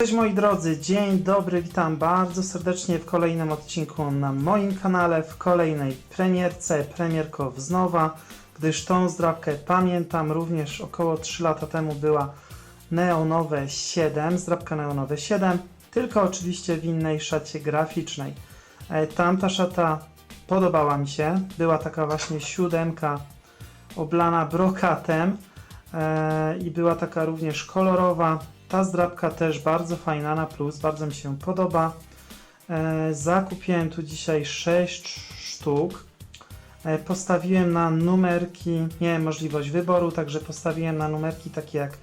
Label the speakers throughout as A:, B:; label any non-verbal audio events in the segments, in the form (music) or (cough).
A: Cześć moi drodzy, dzień dobry, witam bardzo serdecznie w kolejnym odcinku na moim kanale, w kolejnej premierce, premierko wznowa, gdyż tą zdrabkę pamiętam, również około 3 lata temu była Neonowe 7, zdrabka Neonowe 7, tylko oczywiście w innej szacie graficznej. E, Tamta szata podobała mi się, była taka właśnie siódemka oblana brokatem e, i była taka również kolorowa. Ta zdrabka też bardzo fajna na plus, bardzo mi się podoba. E, zakupiłem tu dzisiaj 6 sztuk. E, postawiłem na numerki, miałem możliwość wyboru, także postawiłem na numerki takie jak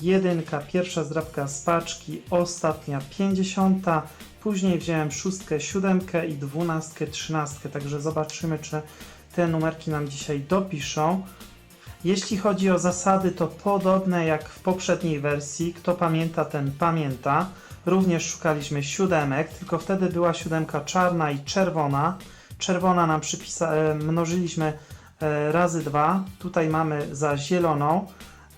A: jedynka, pierwsza zdrabka z paczki, ostatnia pięćdziesiąta, później wziąłem szóstkę, siódemkę i dwunastkę, trzynastkę, także zobaczymy, czy te numerki nam dzisiaj dopiszą. Jeśli chodzi o zasady, to podobne jak w poprzedniej wersji. Kto pamięta, ten pamięta. Również szukaliśmy siódemek, tylko wtedy była siódemka czarna i czerwona. Czerwona nam przypisa- e, mnożyliśmy e, razy dwa. Tutaj mamy za zieloną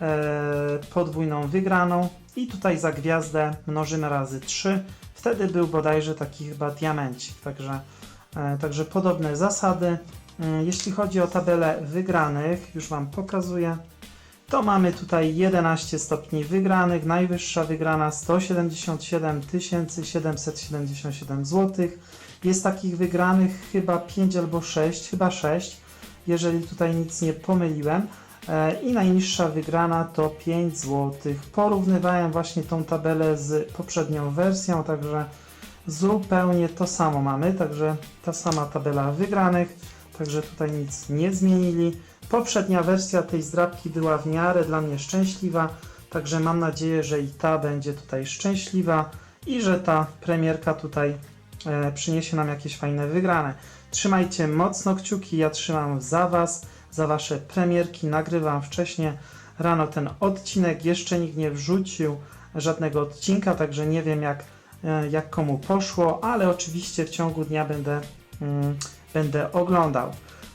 A: e, podwójną wygraną i tutaj za gwiazdę mnożymy razy 3. Wtedy był bodajże taki chyba diamencik, także, także podobne zasady. Mm, Jeśli chodzi o tabelę wygranych, już Wam pokazuję, to mamy tutaj 11 stopni wygranych, najwyższa wygrana 177 777 zł. Jest takich wygranych chyba 5 albo 6, chyba 6, jeżeli tutaj nic nie pomyliłem. E, I najniższa wygrana to 5 zł. Porównywałem właśnie tą tabelę z poprzednią wersją, także zupełnie to samo mamy, także ta sama tabela wygranych, także tutaj nic nie zmienili. Poprzednia wersja tej zdrabki była w miarę dla mnie szczęśliwa, także mam nadzieję, że i ta będzie tutaj szczęśliwa i że ta premierka tutaj e, przyniesie nam jakieś fajne wygrane. Trzymajcie mocno kciuki, ja trzymam za Was, za Wasze premierki, nagrywam wcześniej rano ten odcinek, jeszcze nikt nie wrzucił żadnego odcinka, także nie wiem jak, e, jak komu poszło, ale oczywiście w ciągu dnia będę, mm, będę oglądał.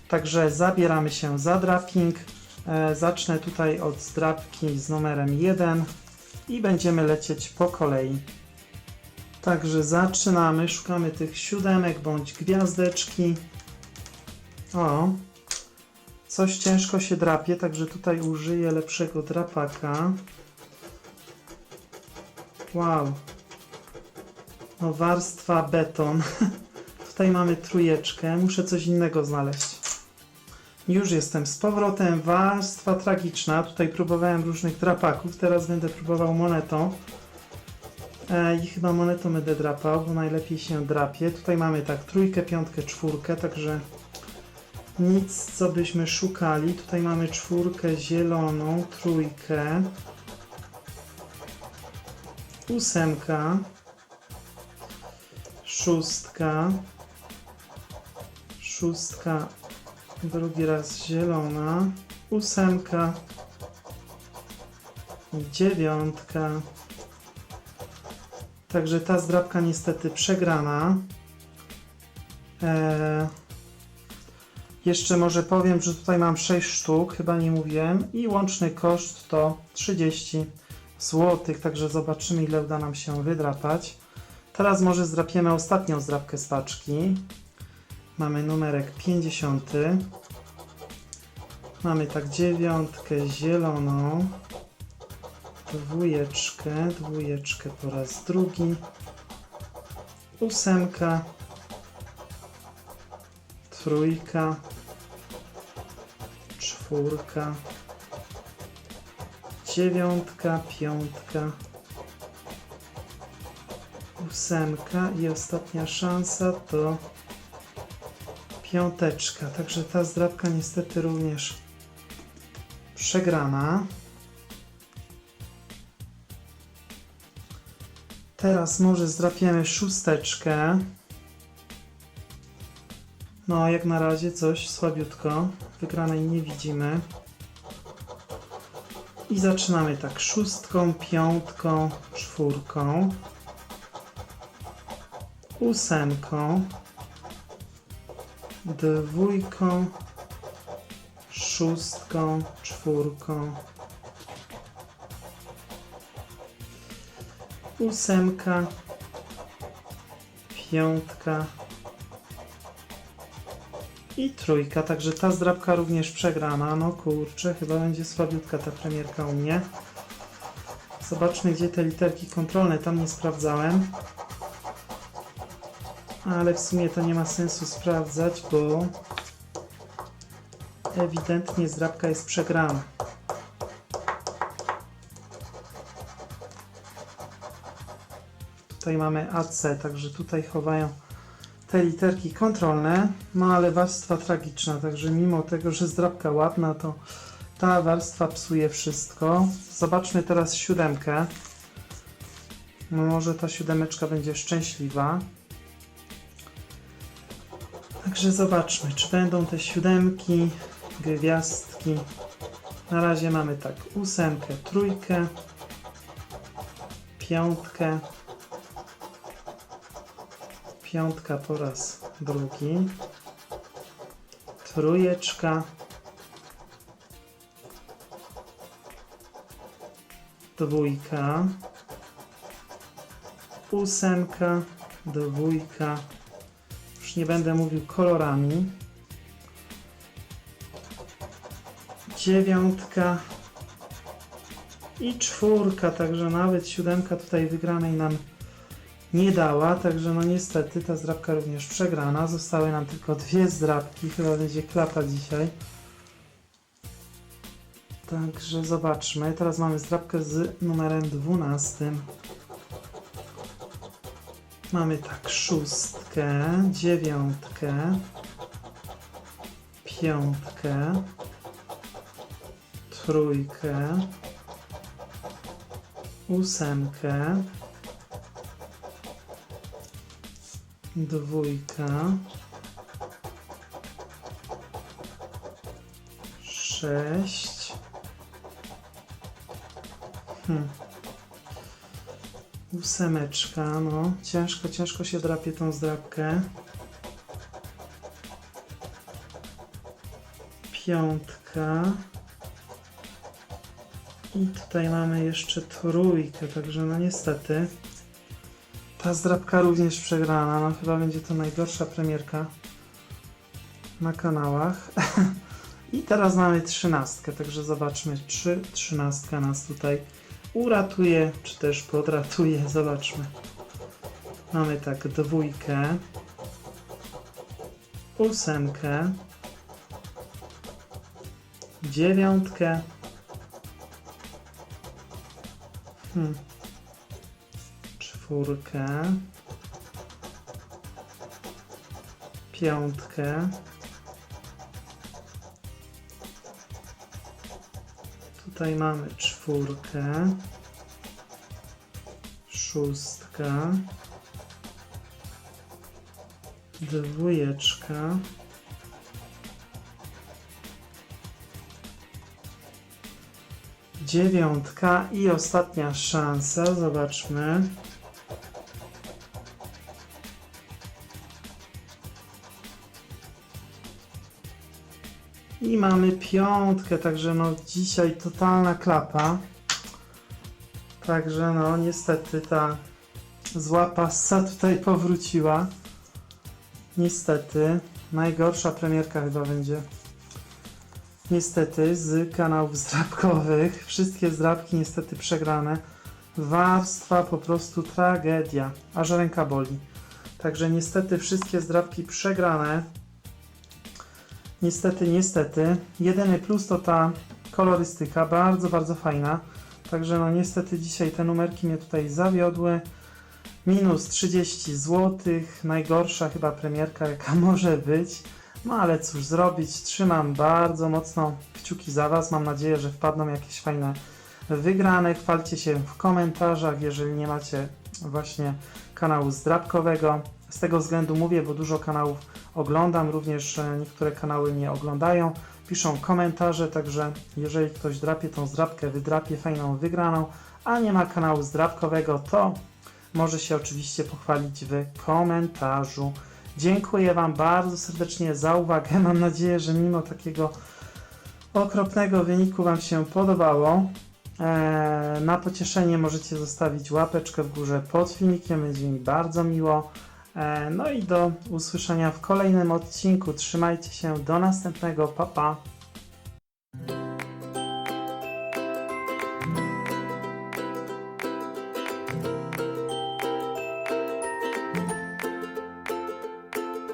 A: Także zabieramy się za drafting. E, zacznę tutaj od zdrabki z numerem 1 i będziemy lecieć po kolei. Także zaczynamy, szukamy tych siódemek bądź gwiazdeczki. O, coś ciężko się drapie, także tutaj użyję lepszego drapaka. Wow. No warstwa beton. (laughs) tutaj mamy trójeczkę, muszę coś innego znaleźć. Już jestem z powrotem, warstwa tragiczna. Tutaj próbowałem różnych drapaków, teraz będę próbował monetą. E, I chyba monetą będę drapał, bo najlepiej się drapie. Tutaj mamy tak trójkę, piątkę, czwórkę, także nic co byśmy szukali. Tutaj mamy czwórkę zieloną, trójkę, ósemka, szóstka, szóstka, drugi raz zielona, ósemka, dziewiątka. Także ta zdrabka niestety przegrana. Eee, jeszcze może powiem, że tutaj mam 6 sztuk, chyba nie mówiłem, i łączny koszt to 30 zł, także zobaczymy ile uda nam się wydrapać. Teraz może zdrapiemy ostatnią zdrabkę z paczki. Mamy numerek 50. Mamy tak dziewiątkę zieloną, dwójeczkę, dwójeczkę po raz drugi, ósemka, trójka, czwórka, dziewiątka, piątka, ósemka i ostatnia szansa to piąteczka. Także ta zdrabka niestety również przegrana. Teraz może zdrapiemy szósteczkę. No, jak na razie coś słabiutko. Wygranej nie widzimy. I zaczynamy tak szóstką, piątką, czwórką, ósemką, dwójką, szóstką, czwórką, ósemka, piątka i trójka, także ta zdrabka również przegrana. No kurczę, chyba będzie słabiutka ta premierka u mnie. Zobaczmy, gdzie te literki kontrolne, tam nie sprawdzałem. Ale w sumie to nie ma sensu sprawdzać, bo ewidentnie zdrabka jest przegrana. Tutaj mamy AC, także tutaj chowają te literki kontrolne, no ale warstwa tragiczna, także mimo tego, że zdrabka ładna, to ta warstwa psuje wszystko. Zobaczmy teraz siódemkę. No może ta siódemeczka będzie szczęśliwa. Także zobaczmy, czy będą te siódemki, gwiazdki. Na razie mamy tak ósemkę, trójkę, piątkę, piątka po raz drugi, trójeczka, dwójka, ósemka, dwójka, nie będę mówił kolorami, dziewiątka i czwórka, także nawet siódemka tutaj wygranej nam nie dała, także no niestety ta zdrabka również przegrana. Zostały nam tylko dwie zdrabki, chyba będzie klapa dzisiaj. Także zobaczmy. Teraz mamy zdrabkę z numerem 12. Mamy tak szóstkę, dziewiątkę, piątkę, trójkę, ósemkę, dwójka, sześć, hmm. Ósemeczka, no, ciężko, ciężko się drapie tą zdrabkę, piątka i tutaj mamy jeszcze trójkę, także no niestety ta zdrabka również przegrana. No chyba będzie to najgorsza premierka na kanałach. (laughs) I teraz mamy trzynastkę, także zobaczmy, czy trzynastka nas tutaj uratuje, czy też podratuje. Zobaczmy. Mamy tak dwójkę, ósemkę, dziewiątkę, hmm czwórkę, piątkę, tutaj mamy czwórkę, szóstka, dwójeczka, dziewiątka i ostatnia szansa, zobaczmy. I mamy piątkę, także no dzisiaj totalna klapa. Także no niestety ta zła passa tutaj powróciła. Niestety najgorsza premierka chyba będzie. Niestety z kanałów zdrabkowych. Wszystkie zdrabki niestety przegrane. Warstwa po prostu tragedia. Aż ręka boli. Także niestety wszystkie zdrabki przegrane. Niestety, niestety. Jedyny plus to ta kolorystyka, bardzo, bardzo fajna. Także no niestety dzisiaj te numerki mnie tutaj zawiodły. Minus 30 zł, najgorsza chyba premierka jaka (laughs) może być. No ale cóż zrobić, trzymam bardzo mocno kciuki za Was. Mam nadzieję, że wpadną jakieś fajne wygrane. Chwalcie się w komentarzach, jeżeli nie macie właśnie kanału zdrabkowego. Z tego względu mówię, bo dużo kanałów oglądam, również e, niektóre kanały nie oglądają. Piszą komentarze, także jeżeli ktoś drapie tą zdrabkę, wydrapie fajną wygraną, a nie ma kanału zdrabkowego, to może się oczywiście pochwalić w komentarzu. Dziękuję Wam bardzo serdecznie za uwagę. (laughs) Mam nadzieję, że mimo takiego okropnego wyniku Wam się podobało. E, na pocieszenie możecie zostawić łapeczkę w górze pod filmikiem, będzie mi bardzo miło. E, no i do usłyszenia w kolejnym odcinku. Trzymajcie się, do następnego, pa pa!